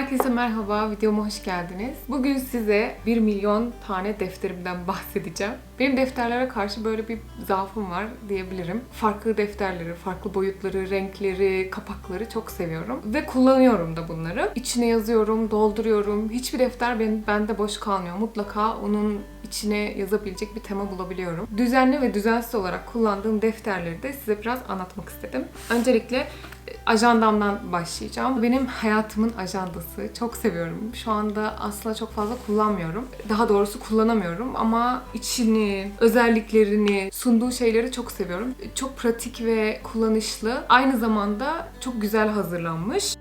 Herkese merhaba, videoma hoş geldiniz. Bugün size 1 milyon tane defterimden bahsedeceğim. Benim defterlere karşı böyle bir zaafım var diyebilirim. Farklı defterleri, farklı boyutları, renkleri, kapakları çok seviyorum. Ve kullanıyorum da bunları. İçine yazıyorum, dolduruyorum. Hiçbir defter ben, bende boş kalmıyor. Mutlaka onun içine yazabilecek bir tema bulabiliyorum. Düzenli ve düzensiz olarak kullandığım defterleri de size biraz anlatmak istedim. Öncelikle e, ajandamdan başlayacağım. Benim hayatımın ajandası. Çok seviyorum. Şu anda aslında çok fazla kullanmıyorum. Daha doğrusu kullanamıyorum ama içini, özelliklerini, sunduğu şeyleri çok seviyorum. Çok pratik ve kullanışlı. Aynı zamanda çok güzel hazırlanmış.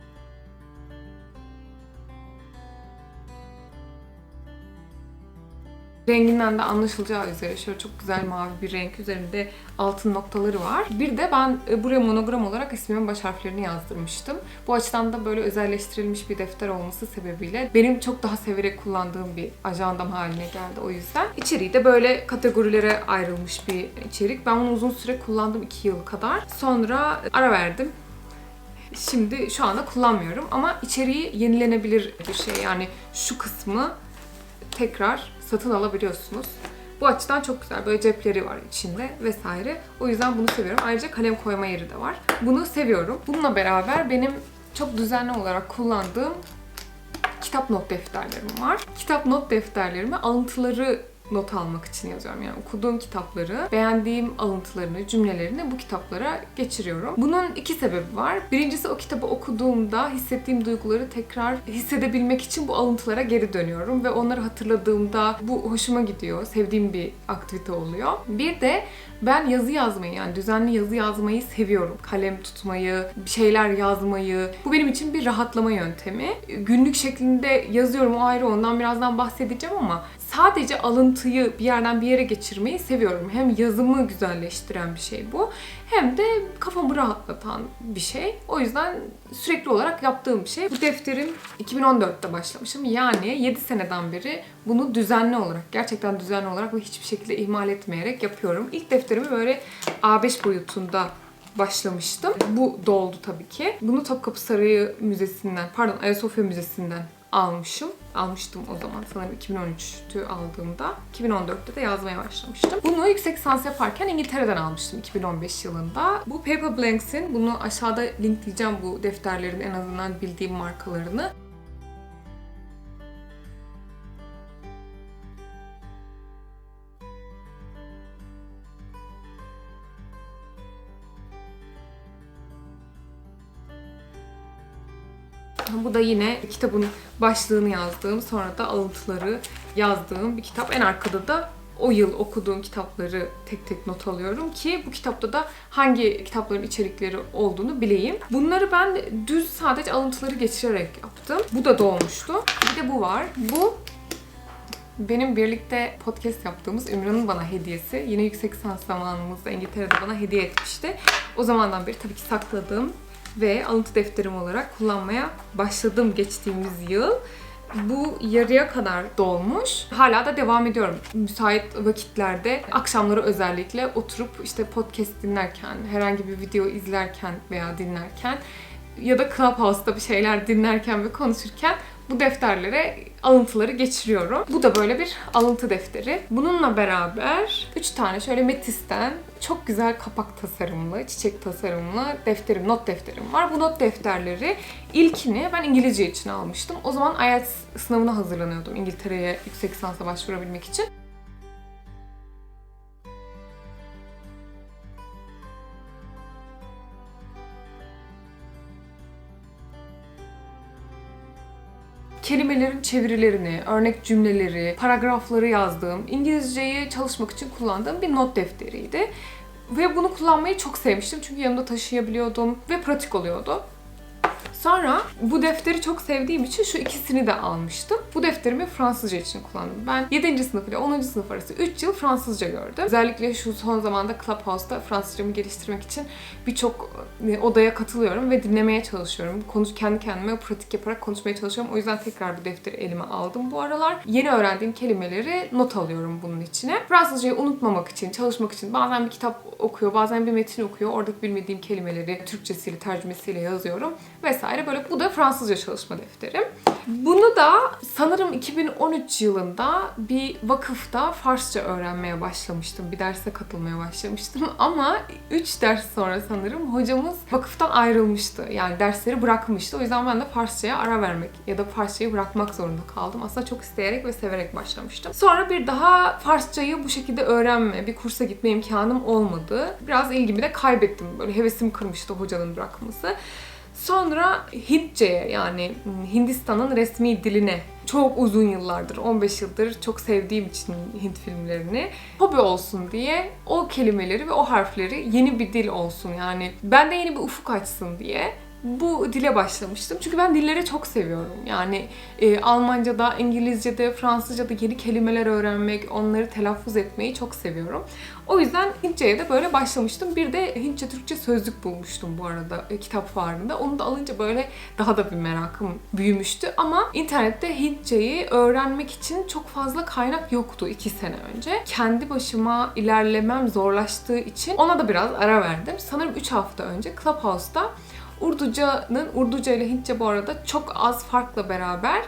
Renginden de anlaşılacağı üzere şöyle çok güzel mavi bir renk üzerinde altın noktaları var. Bir de ben e, buraya monogram olarak ismimin baş harflerini yazdırmıştım. Bu açıdan da böyle özelleştirilmiş bir defter olması sebebiyle benim çok daha severek kullandığım bir ajandam haline geldi o yüzden. İçeriği de böyle kategorilere ayrılmış bir içerik. Ben bunu uzun süre kullandım 2 yıl kadar. Sonra ara verdim. Şimdi şu anda kullanmıyorum ama içeriği yenilenebilir bir şey. Yani şu kısmı tekrar satın alabiliyorsunuz. Bu açıdan çok güzel. Böyle cepleri var içinde vesaire. O yüzden bunu seviyorum. Ayrıca kalem koyma yeri de var. Bunu seviyorum. Bununla beraber benim çok düzenli olarak kullandığım kitap not defterlerim var. Kitap not defterlerime alıntıları not almak için yazıyorum. Yani okuduğum kitapları, beğendiğim alıntılarını, cümlelerini bu kitaplara geçiriyorum. Bunun iki sebebi var. Birincisi o kitabı okuduğumda hissettiğim duyguları tekrar hissedebilmek için bu alıntılara geri dönüyorum ve onları hatırladığımda bu hoşuma gidiyor. Sevdiğim bir aktivite oluyor. Bir de ben yazı yazmayı yani düzenli yazı yazmayı seviyorum. Kalem tutmayı, şeyler yazmayı. Bu benim için bir rahatlama yöntemi. Günlük şeklinde yazıyorum o ayrı ondan birazdan bahsedeceğim ama sadece alıntıyı bir yerden bir yere geçirmeyi seviyorum. Hem yazımı güzelleştiren bir şey bu hem de kafamı rahatlatan bir şey. O yüzden sürekli olarak yaptığım bir şey. Bu defterim 2014'te başlamışım. Yani 7 seneden beri bunu düzenli olarak, gerçekten düzenli olarak ve hiçbir şekilde ihmal etmeyerek yapıyorum. İlk defterimi böyle A5 boyutunda başlamıştım. Bu doldu tabii ki. Bunu Topkapı Sarayı Müzesi'nden, pardon Ayasofya Müzesi'nden almışım. Almıştım o zaman sanırım 2013'tü aldığımda. 2014'te de yazmaya başlamıştım. Bunu yüksek lisans yaparken İngiltere'den almıştım 2015 yılında. Bu Paper Blanks'in, bunu aşağıda linkleyeceğim bu defterlerin en azından bildiğim markalarını. Bu da yine kitabın başlığını yazdığım, sonra da alıntıları yazdığım bir kitap. En arkada da o yıl okuduğum kitapları tek tek not alıyorum ki bu kitapta da hangi kitapların içerikleri olduğunu bileyim. Bunları ben düz sadece alıntıları geçirerek yaptım. Bu da doğmuştu. Bir de bu var. Bu benim birlikte podcast yaptığımız Ümran'ın bana hediyesi. Yine yüksek lisans zamanımızda İngiltere'de bana hediye etmişti. O zamandan beri tabii ki sakladığım ve alıntı defterim olarak kullanmaya başladım geçtiğimiz yıl. Bu yarıya kadar dolmuş. Hala da devam ediyorum. Müsait vakitlerde akşamları özellikle oturup işte podcast dinlerken, herhangi bir video izlerken veya dinlerken ya da Clubhouse'da bir şeyler dinlerken ve konuşurken bu defterlere alıntıları geçiriyorum. Bu da böyle bir alıntı defteri. Bununla beraber 3 tane şöyle Metis'ten çok güzel kapak tasarımlı, çiçek tasarımlı defterim, not defterim var. Bu not defterleri ilkini ben İngilizce için almıştım. O zaman IELTS sınavına hazırlanıyordum İngiltere'ye yüksek lisansa başvurabilmek için. Kelimelerin çevirilerini, örnek cümleleri, paragrafları yazdığım, İngilizceyi çalışmak için kullandığım bir not defteriydi. Ve bunu kullanmayı çok sevmiştim çünkü yanımda taşıyabiliyordum ve pratik oluyordu. Sonra bu defteri çok sevdiğim için şu ikisini de almıştım. Bu defterimi Fransızca için kullandım. Ben 7. sınıf ile 10. sınıf arası 3 yıl Fransızca gördüm. Özellikle şu son zamanda Clubhouse'da Fransızcamı geliştirmek için birçok e, odaya katılıyorum ve dinlemeye çalışıyorum. Konuş, kendi kendime pratik yaparak konuşmaya çalışıyorum. O yüzden tekrar bu defteri elime aldım bu aralar. Yeni öğrendiğim kelimeleri not alıyorum bunun içine. Fransızcayı unutmamak için, çalışmak için bazen bir kitap okuyor, bazen bir metin okuyor. Oradaki bilmediğim kelimeleri Türkçesiyle, tercümesiyle yazıyorum vesaire vesaire. Böyle bu da Fransızca çalışma defterim. Bunu da sanırım 2013 yılında bir vakıfta Farsça öğrenmeye başlamıştım. Bir derse katılmaya başlamıştım ama 3 ders sonra sanırım hocamız vakıftan ayrılmıştı. Yani dersleri bırakmıştı. O yüzden ben de Farsçaya ara vermek ya da Farsçayı bırakmak zorunda kaldım. Aslında çok isteyerek ve severek başlamıştım. Sonra bir daha Farsçayı bu şekilde öğrenme, bir kursa gitme imkanım olmadı. Biraz ilgimi de kaybettim. Böyle hevesim kırmıştı hocanın bırakması. Sonra Hintçe'ye yani Hindistan'ın resmi diline çok uzun yıllardır, 15 yıldır çok sevdiğim için Hint filmlerini hobi olsun diye o kelimeleri ve o harfleri yeni bir dil olsun yani bende yeni bir ufuk açsın diye bu dile başlamıştım. Çünkü ben dilleri çok seviyorum. Yani e, Almanca'da, İngilizce'de, Fransızca'da yeni kelimeler öğrenmek, onları telaffuz etmeyi çok seviyorum. O yüzden Hintçe'ye de böyle başlamıştım. Bir de Hintçe Türkçe sözlük bulmuştum bu arada e, kitap fuarında. Onu da alınca böyle daha da bir merakım büyümüştü. Ama internette Hintçeyi öğrenmek için çok fazla kaynak yoktu iki sene önce. Kendi başıma ilerlemem zorlaştığı için ona da biraz ara verdim. Sanırım 3 hafta önce Clubhouse'da Urduca'nın, Urduca ile Hintçe bu arada çok az farkla beraber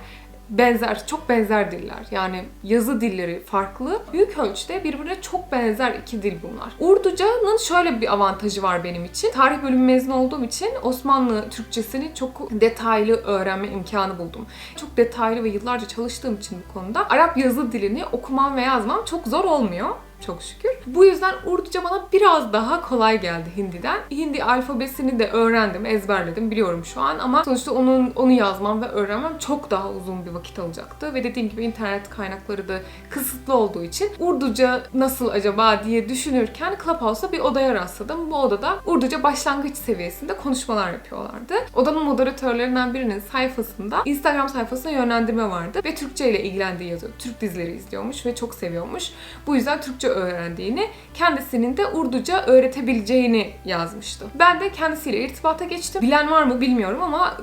benzer, çok benzer diller. Yani yazı dilleri farklı. Büyük ölçüde birbirine çok benzer iki dil bunlar. Urduca'nın şöyle bir avantajı var benim için. Tarih bölümü mezun olduğum için Osmanlı Türkçesini çok detaylı öğrenme imkanı buldum. Çok detaylı ve yıllarca çalıştığım için bu konuda Arap yazı dilini okumam ve yazmam çok zor olmuyor çok şükür. Bu yüzden Urduca bana biraz daha kolay geldi Hindi'den. Hindi alfabesini de öğrendim, ezberledim, biliyorum şu an ama sonuçta onun onu yazmam ve öğrenmem çok daha uzun bir vakit alacaktı ve dediğim gibi internet kaynakları da kısıtlı olduğu için Urduca nasıl acaba diye düşünürken Clubhouse'da bir odaya rastladım. Bu odada Urduca başlangıç seviyesinde konuşmalar yapıyorlardı. Odanın moderatörlerinden birinin sayfasında Instagram sayfasına yönlendirme vardı ve Türkçe ile ilgilendiği yazıyor. Türk dizileri izliyormuş ve çok seviyormuş. Bu yüzden Türkçe öğrendiğini, kendisinin de Urduca öğretebileceğini yazmıştı. Ben de kendisiyle irtibata geçtim. Bilen var mı bilmiyorum ama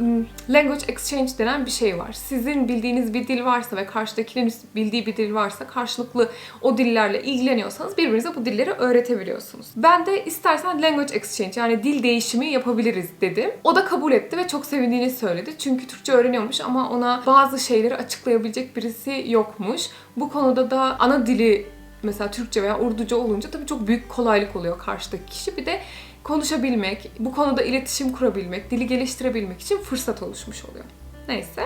language exchange denen bir şey var. Sizin bildiğiniz bir dil varsa ve karşıdakinin bildiği bir dil varsa karşılıklı o dillerle ilgileniyorsanız birbirinize bu dilleri öğretebiliyorsunuz. Ben de istersen language exchange yani dil değişimi yapabiliriz dedim. O da kabul etti ve çok sevindiğini söyledi. Çünkü Türkçe öğreniyormuş ama ona bazı şeyleri açıklayabilecek birisi yokmuş. Bu konuda da ana dili mesela Türkçe veya Urduca olunca tabii çok büyük kolaylık oluyor karşıdaki kişi. Bir de konuşabilmek, bu konuda iletişim kurabilmek, dili geliştirebilmek için fırsat oluşmuş oluyor. Neyse.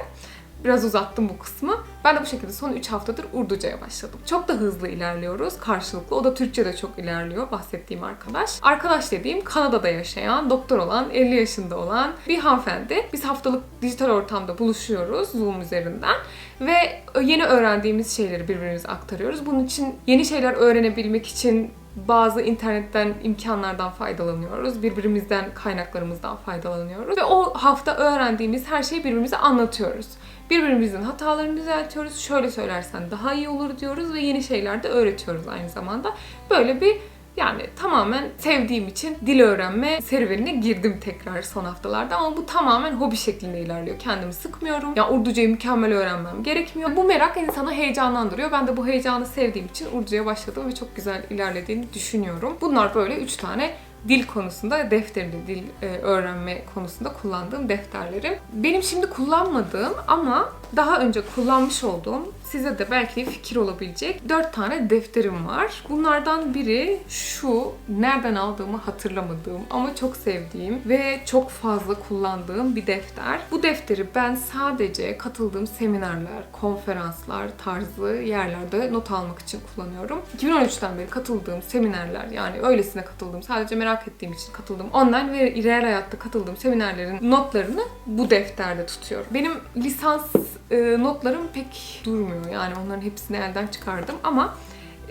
Biraz uzattım bu kısmı. Ben de bu şekilde son 3 haftadır Urduca'ya başladım. Çok da hızlı ilerliyoruz karşılıklı. O da Türkçe de çok ilerliyor bahsettiğim arkadaş. Arkadaş dediğim Kanada'da yaşayan, doktor olan, 50 yaşında olan bir hanımefendi. Biz haftalık dijital ortamda buluşuyoruz Zoom üzerinden ve yeni öğrendiğimiz şeyleri birbirimize aktarıyoruz. Bunun için yeni şeyler öğrenebilmek için bazı internetten imkanlardan faydalanıyoruz. Birbirimizden kaynaklarımızdan faydalanıyoruz. Ve o hafta öğrendiğimiz her şeyi birbirimize anlatıyoruz. Birbirimizin hatalarını düzeltiyoruz. Şöyle söylersen daha iyi olur diyoruz ve yeni şeyler de öğretiyoruz aynı zamanda. Böyle bir yani tamamen sevdiğim için dil öğrenme serüvenine girdim tekrar son haftalarda ama bu tamamen hobi şeklinde ilerliyor. Kendimi sıkmıyorum. Ya Urducayı mükemmel öğrenmem gerekmiyor. Bu merak insanı heyecanlandırıyor. Ben de bu heyecanı sevdiğim için Urducaya başladım ve çok güzel ilerlediğini düşünüyorum. Bunlar böyle üç tane dil konusunda defterimde dil e, öğrenme konusunda kullandığım defterlerim. Benim şimdi kullanmadığım ama daha önce kullanmış olduğum size de belki fikir olabilecek 4 tane defterim var. Bunlardan biri şu nereden aldığımı hatırlamadığım ama çok sevdiğim ve çok fazla kullandığım bir defter. Bu defteri ben sadece katıldığım seminerler, konferanslar tarzı yerlerde not almak için kullanıyorum. 2013'ten beri katıldığım seminerler yani öylesine katıldığım sadece merak ettiğim için katıldığım online ve real hayatta katıldığım seminerlerin notlarını bu defterde tutuyorum. Benim lisans e, notlarım pek durmuyor. Yani onların hepsini elden çıkardım ama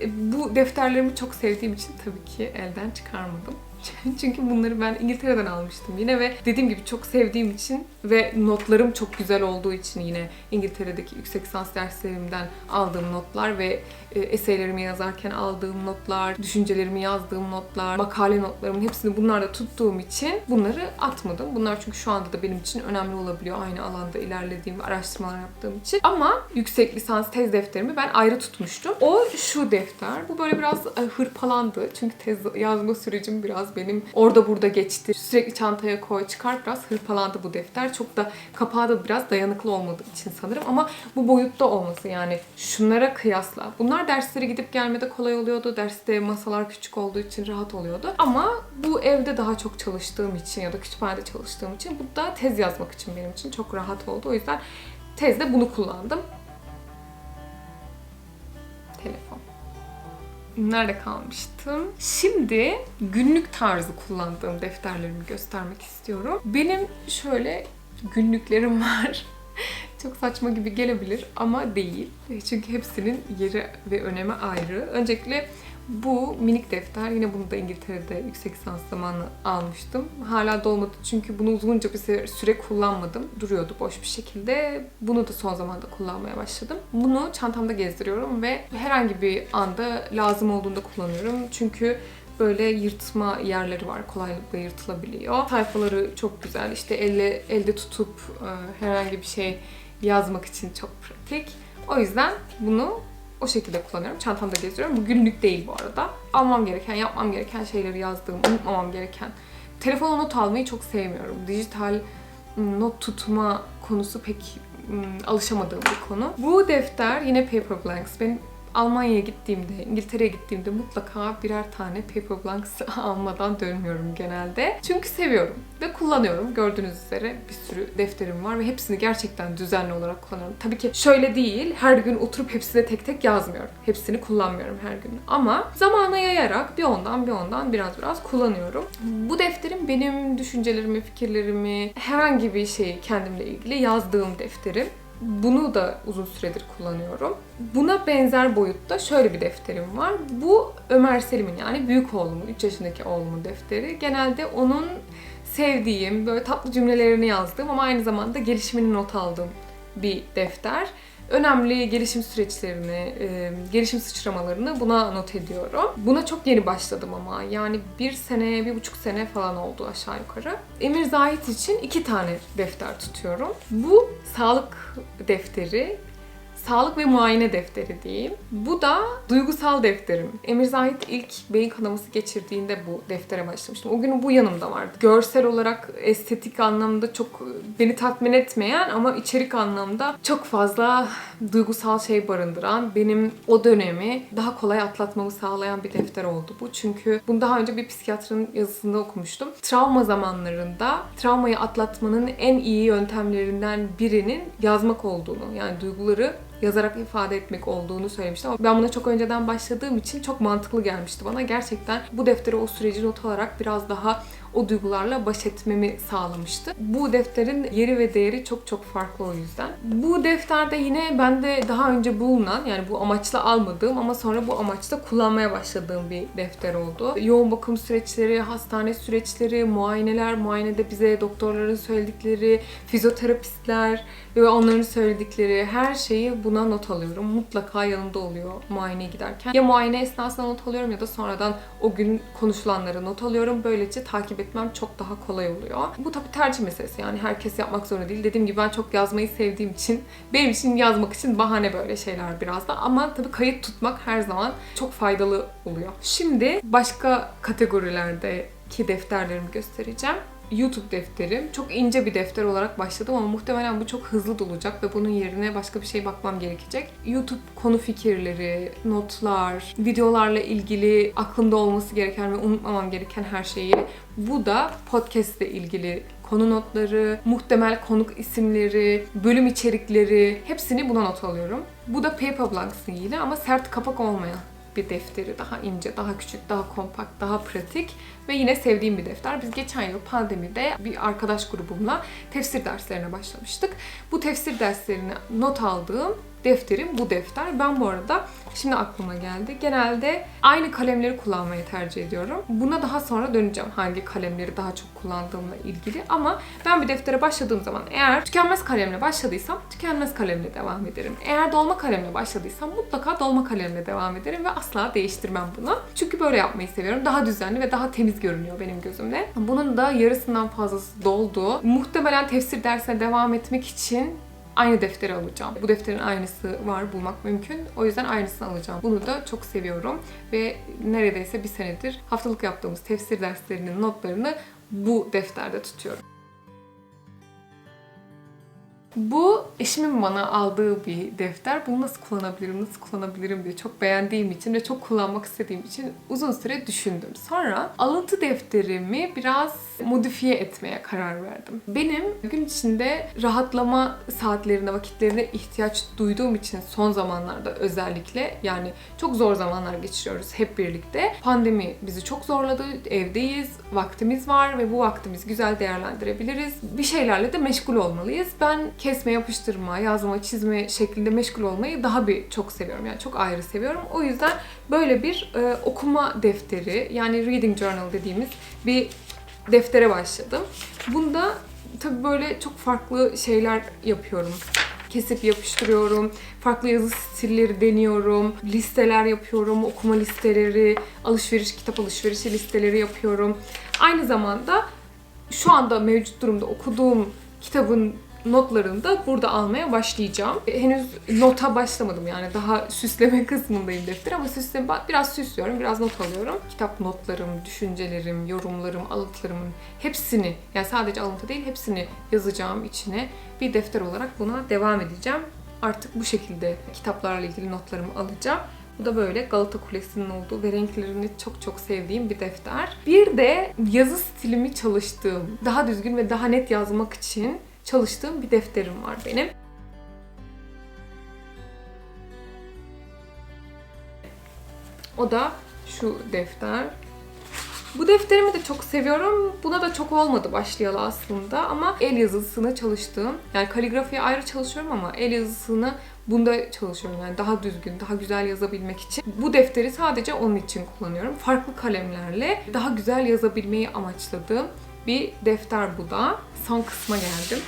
e, bu defterlerimi çok sevdiğim için tabii ki elden çıkarmadım. Çünkü bunları ben İngiltere'den almıştım yine ve dediğim gibi çok sevdiğim için ve notlarım çok güzel olduğu için yine İngiltere'deki yüksek lisans derslerimden aldığım notlar ve e, eseylerimi yazarken aldığım notlar, düşüncelerimi yazdığım notlar, makale notlarımın hepsini bunlarda tuttuğum için bunları atmadım. Bunlar çünkü şu anda da benim için önemli olabiliyor aynı alanda ilerlediğim ve araştırmalar yaptığım için. Ama yüksek lisans tez defterimi ben ayrı tutmuştum. O şu defter. Bu böyle biraz e, hırpalandı. Çünkü tez yazma sürecim biraz benim orada burada geçti. Sürekli çantaya koy çıkar biraz hırpalandı bu defter. Çok da kapağı da biraz dayanıklı olmadığı için sanırım ama bu boyutta olması yani şunlara kıyasla. Bunlar derslere gidip gelmede kolay oluyordu. Derste masalar küçük olduğu için rahat oluyordu. Ama bu evde daha çok çalıştığım için ya da kütüphanede çalıştığım için bu da tez yazmak için benim için çok rahat oldu. O yüzden tezde bunu kullandım. Telefon. Nerede kalmıştım? Şimdi günlük tarzı kullandığım defterlerimi göstermek istiyorum. Benim şöyle günlüklerim var. Çok saçma gibi gelebilir ama değil. Çünkü hepsinin yeri ve önemi ayrı. Öncelikle bu minik defter. Yine bunu da İngiltere'de yüksek lisans zamanı almıştım. Hala dolmadı çünkü bunu uzunca bir süre- kullanmadım. Duruyordu boş bir şekilde. Bunu da son zamanda kullanmaya başladım. Bunu çantamda gezdiriyorum ve herhangi bir anda lazım olduğunda kullanıyorum. Çünkü böyle yırtma yerleri var. Kolaylıkla yırtılabiliyor. Sayfaları çok güzel. İşte elle, elde tutup e, herhangi bir şey yazmak için çok pratik. O yüzden bunu o şekilde kullanıyorum. Çantamda geziyorum. Bu günlük değil bu arada. Almam gereken, yapmam gereken şeyleri yazdığım, unutmamam gereken. Telefona not almayı çok sevmiyorum. Dijital ım, not tutma konusu pek ım, alışamadığım bir konu. Bu defter yine Paper Blanks. Benim Almanya'ya gittiğimde, İngiltere'ye gittiğimde mutlaka birer tane Paper Blanks almadan dönmüyorum genelde. Çünkü seviyorum ve kullanıyorum. Gördüğünüz üzere bir sürü defterim var ve hepsini gerçekten düzenli olarak kullanıyorum. Tabii ki şöyle değil, her gün oturup hepsine tek tek yazmıyorum. Hepsini kullanmıyorum her gün. Ama zamana yayarak bir ondan bir ondan biraz biraz kullanıyorum. Bu defterim benim düşüncelerimi, fikirlerimi, herhangi bir şeyi kendimle ilgili yazdığım defterim. Bunu da uzun süredir kullanıyorum. Buna benzer boyutta şöyle bir defterim var. Bu Ömer Selim'in yani büyük oğlumun, 3 yaşındaki oğlumun defteri. Genelde onun sevdiğim, böyle tatlı cümlelerini yazdığım ama aynı zamanda gelişimini not aldığım bir defter. Önemli gelişim süreçlerini, e, gelişim sıçramalarını buna not ediyorum. Buna çok yeni başladım ama yani bir sene, bir buçuk sene falan oldu aşağı yukarı. Emir Zahit için iki tane defter tutuyorum. Bu sağlık defteri, Sağlık ve muayene defteri diyeyim. Bu da duygusal defterim. Emir Zahit ilk beyin kanaması geçirdiğinde bu deftere başlamıştım. O gün bu yanımda vardı. Görsel olarak, estetik anlamda çok beni tatmin etmeyen ama içerik anlamda çok fazla duygusal şey barındıran, benim o dönemi daha kolay atlatmamı sağlayan bir defter oldu bu. Çünkü bunu daha önce bir psikiyatrın yazısında okumuştum. Travma zamanlarında travmayı atlatmanın en iyi yöntemlerinden birinin yazmak olduğunu, yani duyguları yazarak ifade etmek olduğunu söylemişti ama ben buna çok önceden başladığım için çok mantıklı gelmişti bana. Gerçekten bu deftere o süreci not alarak biraz daha o duygularla baş etmemi sağlamıştı. Bu defterin yeri ve değeri çok çok farklı o yüzden. Bu defterde yine bende daha önce bulunan yani bu amaçla almadığım ama sonra bu amaçla kullanmaya başladığım bir defter oldu. Yoğun bakım süreçleri, hastane süreçleri, muayeneler, muayenede bize doktorların söyledikleri, fizyoterapistler ve onların söyledikleri her şeyi buna not alıyorum. Mutlaka yanımda oluyor muayeneye giderken. Ya muayene esnasında not alıyorum ya da sonradan o gün konuşulanları not alıyorum. Böylece takip etmem çok daha kolay oluyor. Bu tabii tercih meselesi yani herkes yapmak zorunda değil. Dediğim gibi ben çok yazmayı sevdiğim için benim için yazmak için bahane böyle şeyler biraz da. Ama tabii kayıt tutmak her zaman çok faydalı oluyor. Şimdi başka kategorilerdeki defterlerimi göstereceğim. YouTube defterim. Çok ince bir defter olarak başladım ama muhtemelen bu çok hızlı dolacak ve bunun yerine başka bir şey bakmam gerekecek. YouTube konu fikirleri, notlar, videolarla ilgili aklımda olması gereken ve unutmamam gereken her şeyi. Bu da podcast ile ilgili konu notları, muhtemel konuk isimleri, bölüm içerikleri hepsini buna not alıyorum. Bu da Paper Blanks'ın yine ama sert kapak olmayan bir defteri. Daha ince, daha küçük, daha kompakt, daha pratik ve yine sevdiğim bir defter. Biz geçen yıl pandemide bir arkadaş grubumla tefsir derslerine başlamıştık. Bu tefsir derslerini not aldığım defterim bu defter. Ben bu arada şimdi aklıma geldi. Genelde aynı kalemleri kullanmayı tercih ediyorum. Buna daha sonra döneceğim hangi kalemleri daha çok kullandığımla ilgili. Ama ben bir deftere başladığım zaman eğer tükenmez kalemle başladıysam tükenmez kalemle devam ederim. Eğer dolma kalemle başladıysam mutlaka dolma kalemle devam ederim ve asla değiştirmem bunu. Çünkü böyle yapmayı seviyorum. Daha düzenli ve daha temiz görünüyor benim gözümde. Bunun da yarısından fazlası doldu. Muhtemelen tefsir dersine devam etmek için aynı defteri alacağım. Bu defterin aynısı var bulmak mümkün. O yüzden aynısını alacağım. Bunu da çok seviyorum ve neredeyse bir senedir haftalık yaptığımız tefsir derslerinin notlarını bu defterde tutuyorum. Bu eşimin bana aldığı bir defter. Bunu nasıl kullanabilirim, nasıl kullanabilirim diye çok beğendiğim için ve çok kullanmak istediğim için uzun süre düşündüm. Sonra alıntı defterimi biraz modifiye etmeye karar verdim. Benim gün içinde rahatlama saatlerine, vakitlerine ihtiyaç duyduğum için son zamanlarda özellikle yani çok zor zamanlar geçiriyoruz hep birlikte. Pandemi bizi çok zorladı. Evdeyiz, vaktimiz var ve bu vaktimizi güzel değerlendirebiliriz. Bir şeylerle de meşgul olmalıyız. Ben kesme, yapıştırma, yazma, çizme şeklinde meşgul olmayı daha bir çok seviyorum. Yani çok ayrı seviyorum. O yüzden böyle bir e, okuma defteri yani reading journal dediğimiz bir deftere başladım. Bunda tabii böyle çok farklı şeyler yapıyorum. Kesip yapıştırıyorum, farklı yazı stilleri deniyorum, listeler yapıyorum, okuma listeleri, alışveriş, kitap alışverişi listeleri yapıyorum. Aynı zamanda şu anda mevcut durumda okuduğum kitabın notlarını da burada almaya başlayacağım. Henüz nota başlamadım yani daha süsleme kısmındayım defter ama süsleme, biraz süslüyorum, biraz not alıyorum. Kitap notlarım, düşüncelerim, yorumlarım, alıntılarımın hepsini yani sadece alıntı değil hepsini yazacağım içine bir defter olarak buna devam edeceğim. Artık bu şekilde kitaplarla ilgili notlarımı alacağım. Bu da böyle Galata Kulesi'nin olduğu ve renklerini çok çok sevdiğim bir defter. Bir de yazı stilimi çalıştığım, daha düzgün ve daha net yazmak için çalıştığım bir defterim var benim. O da şu defter. Bu defterimi de çok seviyorum. Buna da çok olmadı başlayalı aslında ama el yazısını çalıştığım, yani kaligrafiye ayrı çalışıyorum ama el yazısını bunda çalışıyorum. Yani daha düzgün, daha güzel yazabilmek için. Bu defteri sadece onun için kullanıyorum. Farklı kalemlerle daha güzel yazabilmeyi amaçladığım bir defter bu da. Son kısma geldim.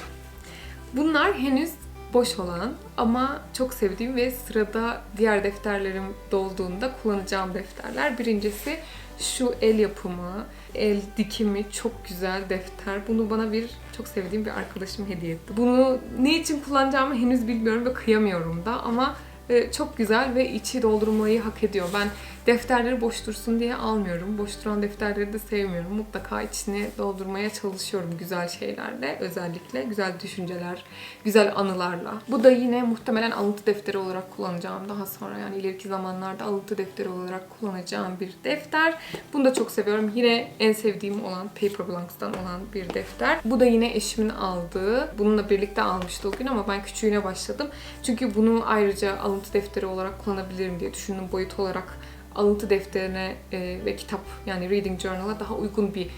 Bunlar henüz boş olan ama çok sevdiğim ve sırada diğer defterlerim dolduğunda kullanacağım defterler. Birincisi şu el yapımı, el dikimi çok güzel defter. Bunu bana bir çok sevdiğim bir arkadaşım hediye etti. Bunu ne için kullanacağımı henüz bilmiyorum ve kıyamıyorum da ama e, çok güzel ve içi doldurmayı hak ediyor. Ben defterleri boş dursun diye almıyorum. Boş duran defterleri de sevmiyorum. Mutlaka içini doldurmaya çalışıyorum güzel şeylerle. Özellikle güzel düşünceler, güzel anılarla. Bu da yine muhtemelen alıntı defteri olarak kullanacağım daha sonra. Yani ileriki zamanlarda alıntı defteri olarak kullanacağım bir defter. Bunu da çok seviyorum. Yine en sevdiğim olan Paper Blanks'tan olan bir defter. Bu da yine eşimin aldığı. Bununla birlikte almıştı o gün ama ben küçüğüne başladım. Çünkü bunu ayrıca alıntı defteri olarak kullanabilirim diye düşündüm boyut olarak alıntı defterine e, ve kitap yani reading journal'a daha uygun bir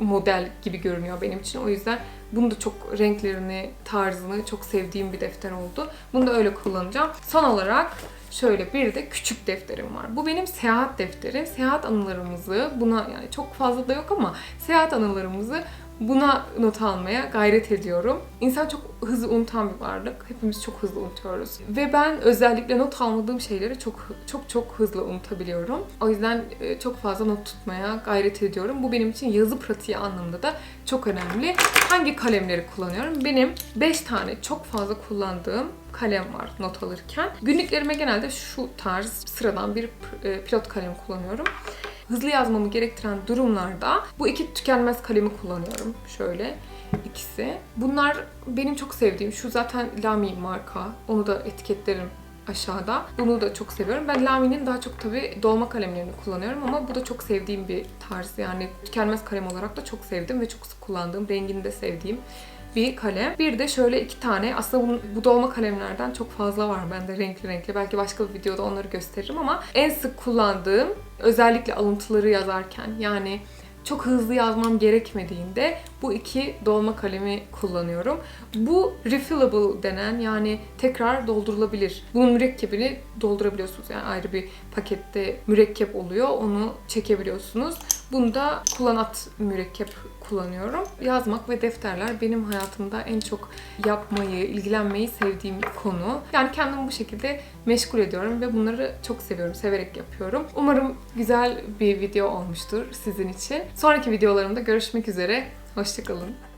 model gibi görünüyor benim için. O yüzden bunu da çok renklerini, tarzını çok sevdiğim bir defter oldu. Bunu da öyle kullanacağım. Son olarak şöyle bir de küçük defterim var. Bu benim seyahat defterim. Seyahat anılarımızı buna yani çok fazla da yok ama seyahat anılarımızı buna not almaya gayret ediyorum. İnsan çok hızlı unutan bir varlık. Hepimiz çok hızlı unutuyoruz. Ve ben özellikle not almadığım şeyleri çok çok çok hızlı unutabiliyorum. O yüzden e, çok fazla not tutmaya gayret ediyorum. Bu benim için yazı pratiği anlamında da çok önemli. Hangi kalemleri kullanıyorum? Benim 5 tane çok fazla kullandığım kalem var not alırken. Günlüklerime genelde şu tarz sıradan bir e, pilot kalem kullanıyorum hızlı yazmamı gerektiren durumlarda bu iki tükenmez kalemi kullanıyorum. Şöyle ikisi. Bunlar benim çok sevdiğim. Şu zaten Lamy marka. Onu da etiketlerim aşağıda. Bunu da çok seviyorum. Ben Lamy'nin daha çok tabii dolma kalemlerini kullanıyorum ama bu da çok sevdiğim bir tarz. Yani tükenmez kalem olarak da çok sevdim ve çok sık kullandığım, rengini de sevdiğim bir kalem. Bir de şöyle iki tane aslında bunun, bu dolma kalemlerden çok fazla var bende renkli renkli. Belki başka bir videoda onları gösteririm ama en sık kullandığım özellikle alıntıları yazarken yani çok hızlı yazmam gerekmediğinde bu iki dolma kalemi kullanıyorum. Bu refillable denen yani tekrar doldurulabilir. Bunun mürekkebini doldurabiliyorsunuz. Yani ayrı bir pakette mürekkep oluyor. Onu çekebiliyorsunuz. Bunda kullanat mürekkep kullanıyorum. Yazmak ve defterler benim hayatımda en çok yapmayı, ilgilenmeyi sevdiğim konu. Yani kendimi bu şekilde meşgul ediyorum ve bunları çok seviyorum, severek yapıyorum. Umarım güzel bir video olmuştur sizin için. Sonraki videolarımda görüşmek üzere. Hoşçakalın.